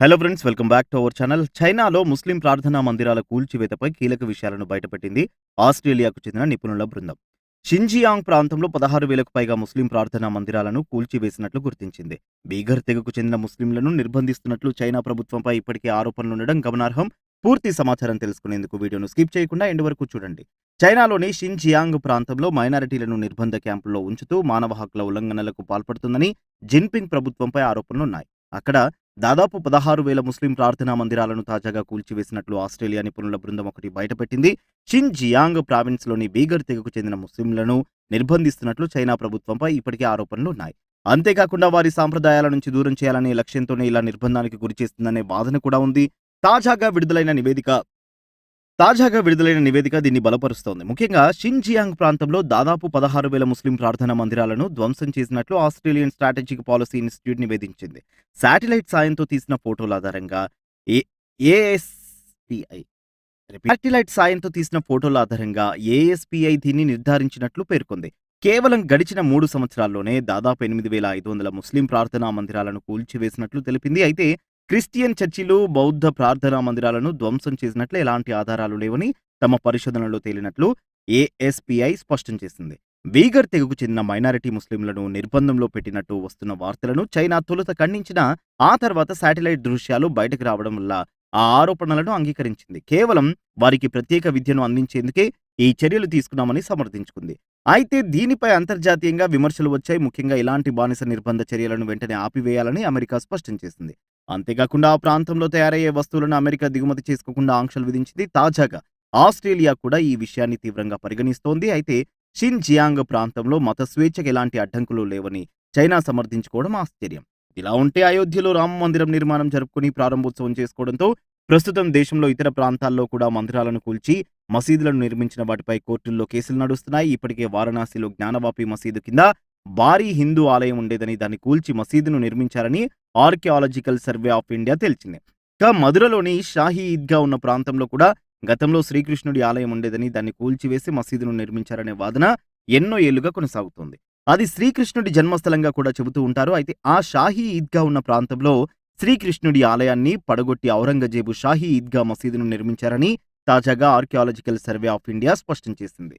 Hello friends welcome back to our channel చైనాలో ముస్లిం ప్రార్థనా మందిరాల కూల్చివేతపై కీలక విషయాలను బయటపెట్టింది ఆస్ట్రేలియాకు చెందిన నిపుణుల బృందం. షింజియాంగ్ ప్రాంతంలో పదహారు వేలకు పైగా ముస్లిం ప్రార్థనా మందిరాలను కూల్చివేసినట్లు గుర్తించింది. బీగర్ తెగకు చెందిన ముస్లింలను నిర్బంధిస్తున్నట్లు చైనా ప్రభుత్వంపై ఇప్పటికే ఆరోపణలుండడం గమనార్హం. పూర్తి సమాచారం తెలుసుకునేందుకు వీడియోను స్కిప్ చేయకుండా ఎండ్ వరకు చూడండి. చైనాలోని షిన్జియాంగ్ ప్రాంతంలో మైనారిటీలను నిర్బంధ క్యాంపుల్లో ఉంచుతూ మానవ హక్కుల ఉల్లంఘనలకు పాల్పడుతుందని జిన్పింగ్ ప్రభుత్వంపై ఆరోపణలున్నాయి. అక్కడ దాదాపు పదహారు వేల ముస్లిం ప్రార్థనా మందిరాలను తాజాగా కూల్చివేసినట్లు ఆస్ట్రేలియా నిపుణుల బృందం ఒకటి బయటపెట్టింది. షిన్ జియాంగ్ ప్రావిన్స్లోని బీగర్ తెగకు చెందిన ముస్లింలను నిర్బంధిస్తున్నట్లు చైనా ప్రభుత్వంపై ఇప్పటికే ఆరోపణలు ఉన్నాయి. అంతేకాకుండా వారి సాంప్రదాయాల నుంచి దూరం చేయాలనే లక్ష్యంతోనే ఇలా నిర్బంధానికి గురి చేస్తుందనే వాదన కూడా ఉంది. తాజాగా విడుదలైన నివేదిక తాజాగా విడుదలైన నివేదిక దీన్ని బలపరుస్తోంది. ముఖ్యంగా షిన్జియాంగ్ ప్రాంతంలో దాదాపు పదహారు వేల ముస్లిం ప్రార్థనా మందిరాలను ధ్వంసం చేసినట్లు ఆస్ట్రేలియన్ స్ట్రాటజిక్ పాలసీ ఇన్స్టిట్యూట్ నివేదించింది. శాటిలైట్ సాయంతో తీసిన ఫోటోల ఆధారంగా ఏ ఏఎస్పిఐ శాటిలైట్ సాయంతో తీసిన ఫోటోల ఆధారంగా ఏఎస్పిఐ దీన్ని నిర్ధారించినట్లు పేర్కొంది. కేవలం గడిచిన మూడు సంవత్సరాల్లోనే దాదాపు ఎనిమిది వేల ఐదు వందల ముస్లిం ప్రార్థనా మందిరాలను కూల్చివేసినట్లు తెలిపింది. అయితే క్రిస్టియన్ చర్చిలు బౌద్ధ ప్రార్థనా మందిరాలను ధ్వంసం చేసినట్లు ఎలాంటి ఆధారాలు లేవని తమ పరిశోధనలో తేలినట్లు ఏఎస్పిఐ స్పష్టం చేసింది. వీగర్ తెగకు చెందిన మైనారిటీ ముస్లింలను నిర్బంధంలో పెట్టినట్టు వస్తున్న వార్తలను చైనా తొలుత ఖండించినా ఆ తర్వాత శాటిలైట్ దృశ్యాలు బయటకు రావడం వల్ల ఆ ఆరోపణలను అంగీకరించింది. కేవలం వారికి ప్రత్యేక విద్యను అందించేందుకే ఈ చర్యలు తీసుకున్నామని సమర్థించుకుంది. అయితే దీనిపై అంతర్జాతీయంగా విమర్శలు వచ్చాయి. ముఖ్యంగా ఇలాంటి బానిస నిర్బంధ చర్యలను వెంటనే ఆపివేయాలని అమెరికా స్పష్టం చేసింది. అంతేకాకుండా ఆ ప్రాంతంలో తయారయ్యే వస్తువులను అమెరికా దిగుమతి చేసుకోకుండా ఆంక్షలు విధించింది తాజాగా ఆస్ట్రేలియా కూడా ఈ విషయాన్ని తీవ్రంగా పరిగణిస్తోంది. అయితే షిన్ జియాంగ్ ప్రాంతంలో మత స్వేచ్ఛకు ఎలాంటి అడ్డంకులు లేవని చైనా సమర్థించుకోవడం ఆశ్చర్యం. ఇలా ఉంటే అయోధ్యలో రామ మందిరం నిర్మాణం జరుపుకుని ప్రారంభోత్సవం చేసుకోవడంతో ప్రస్తుతం దేశంలో ఇతర ప్రాంతాల్లో కూడా మందిరాలను కూల్చి మసీదులను నిర్మించిన వాటిపై కోర్టుల్లో కేసులు నడుస్తున్నాయి. ఇప్పటికే వారణాసిలో జ్ఞానవాపి మసీదు కింద భారీ హిందూ ఆలయం ఉండేదని దాన్ని కూల్చి మసీదును నిర్మించారని ఆర్కియాలజికల్ సర్వే ఆఫ్ ఇండియా తెలిసింది ఇక మధురలోని షాహీ ఈద్గా ఉన్న ప్రాంతంలో కూడా గతంలో శ్రీకృష్ణుడి ఆలయం ఉండేదని దాన్ని కూల్చివేసి మసీదును నిర్మించారనే వాదన ఎన్నో ఏళ్ళుగా కొనసాగుతోంది. అది శ్రీకృష్ణుడి జన్మస్థలంగా కూడా చెబుతూ ఉంటారు. అయితే ఆ షాహీ ఈద్గా ఉన్న ప్రాంతంలో శ్రీకృష్ణుడి ఆలయాన్ని పడగొట్టి ఔరంగజేబు షాహీ ఈద్గా మసీదును నిర్మించారని తాజాగా ఆర్కియాలజికల్ సర్వే ఆఫ్ ఇండియా స్పష్టం చేసింది.